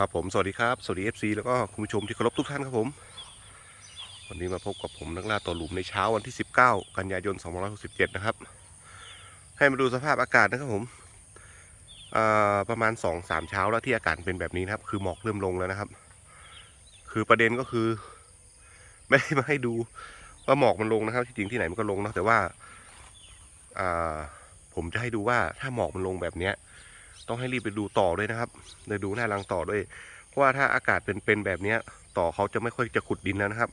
ครับผมสวัสดีครับสวัสดี FC แล้วก็คุณผู้ชมที่เคารพทุกท่านครับผม วันนี้มาพบกับผมนักล่าตัวหลุมในเช้าวันที่ 19 กันยายน 2567 นะครับ ให้มาดูสภาพอากาศนะครับผมประมาณ 2-3 เช้าแล้วที่อากาศเป็นแบบนี้นะครับ คือหมอกเริ่มลงแล้วนะครับ คือประเด็นก็คือ ไม่ได้มาให้ดูว่าหมอกมันลงนะครับที่จริงที่ไหนมันก็ลงนะแต่ว่าอ่าผมจะให้ดูว่าถ้าหมอกมันลงแบบเนี้ย ต้องให้รีบไปดูต่อด้วยนะครับไปดูหน้ารังต่อด้วย เพราะว่าถ้าอากาศเป็นเป็นแบบเนี้ยต่อเขาจะไม่ค่อยจะขุดดินแล้วนะครับ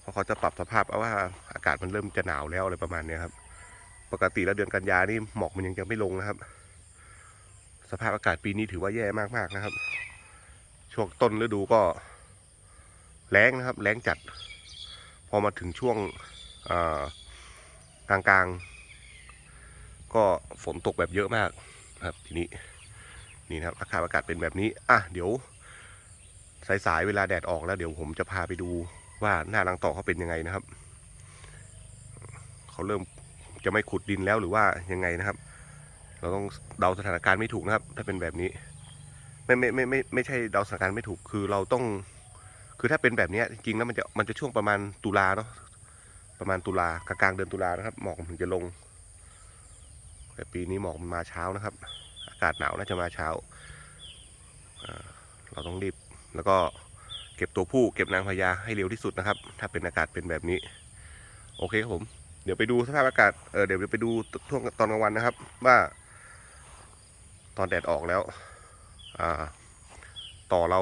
เพราะเขาจะปรับสภาพเอาว่าอากาศมันเริ่มจะหนาวแล้วอะไรประมาณเนี้ครับ ปกติแล้วเดือนกันยานี่หมอกมันยังจะไม่ลงนะครับ สภาพอากาศปีนี้ถือว่าแย่มากๆนะครับ ช่วงต้นฤดูก็แล้งนะครับแล้งจัด พอมาถึงช่วงกลางๆ ก็ฝนตกแบบเยอะมาก ครับทีนี้นี่นะครับอากาศอากาศเป็นแบบนี้อะเดี๋ยวสายๆเวลาแดดออกแล้วเดี๋ยวผมจะพาไปดูว่าหน้ารังต่อเขาเป็นยังไงนะครับ เขาเริ่มจะไม่ขุดดินแล้วหรือว่ายังไงนะครับ เราต้องเดาสถานการณ์ไม่ถูกนะครับ ถ้าเป็นแบบนี้ไม่ไม่ไม่ไม่ไม่ใช่เดาสถานการณ์ไม่ถูกคือเราต้อง คือถ้าเป็นแบบนี้จริงๆแล้วมันจะมันจะช่วงประมาณตุลาเนาะประมาณตุลากลางเดือนตุลานะครับหมอกมันถึงจะลง แต่ปีนี้หมอกมันมาเช้านะครับ อากาศหนาวน่าจะมาเช้า เราต้องรีบ แล้วก็เก็บตัวผู้เก็บนางพญาให้เร็วที่สุดนะครับ ถ้าเป็นอากาศเป็นแบบนี้ โอเคครับผม เดี๋ยวไปดูสภาพอากาศ เออเดี๋ยวไปดูช่วงตอนกลางวันนะครับ ว่า ตอนแดดออกแล้ว อ่า ต่อเรา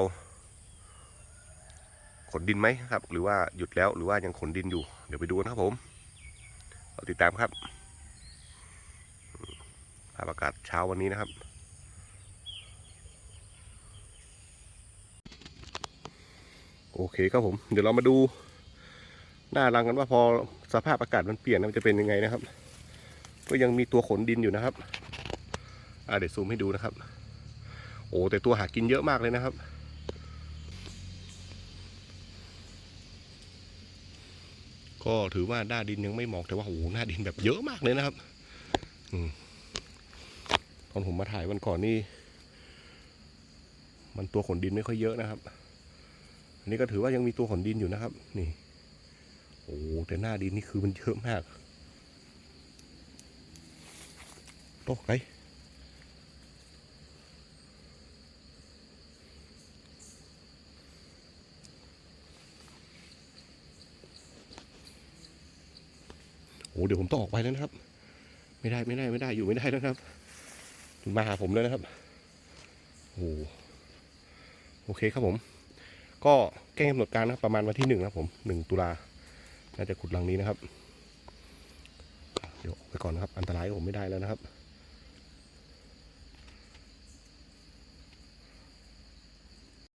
ขนดินไหมครับ หรือว่าหยุดแล้วหรือว่ายังขนดินอยู่ เดี๋ยวไปดูนะครับผม เราติดตามครับ ภาพอากาศเช้าวันนี้นะครับ โอเคครับผม เดี๋ยวเรามาดู หน้ารังกันว่าพอสภาพอากาศมันเปลี่ยนมันจะเป็นยังไงนะครับ ก็ยังมีตัวขนดินอยู่นะครับอ่าเดี๋ยวซูมให้ดูนะครับ โอ้แต่ตัวหากินเยอะมากเลยนะครับก็ถือว่าหน้าดินยังไม่หมอกแต่ว่าโอ้โหหน้าดินแบบเยอะมากเลยนะครับ อืม อนผมมาถ่ายวันก่อนนี่ มันตัวขนดินไม่ค่อยเยอะนะครับ อันนี้ก็ถือว่ายังมีตัวขนดินอยู่นะครับ นี่ โอ้แต่หน้าดินนี่คือมันเยอะมากโต๊ะไกโอ้เดี๋ยวผมต้องออกไปแล้วนะครับ ไม่ได้ไม่ได้ไม่ได้อยู่ไม่ได้แล้วครับ มาหาผมเลยนะครับโอ้โหโอเคครับผม ก็แก้กำหนดการนะครับประมาณวันที่หนึ่งนะผมหนึ่งตุลาน่าจะขุดหลังนี้นะครับ เดี๋ยวไปก่อนนะครับ อันตรายกับผมไม่ได้แล้วนะครับ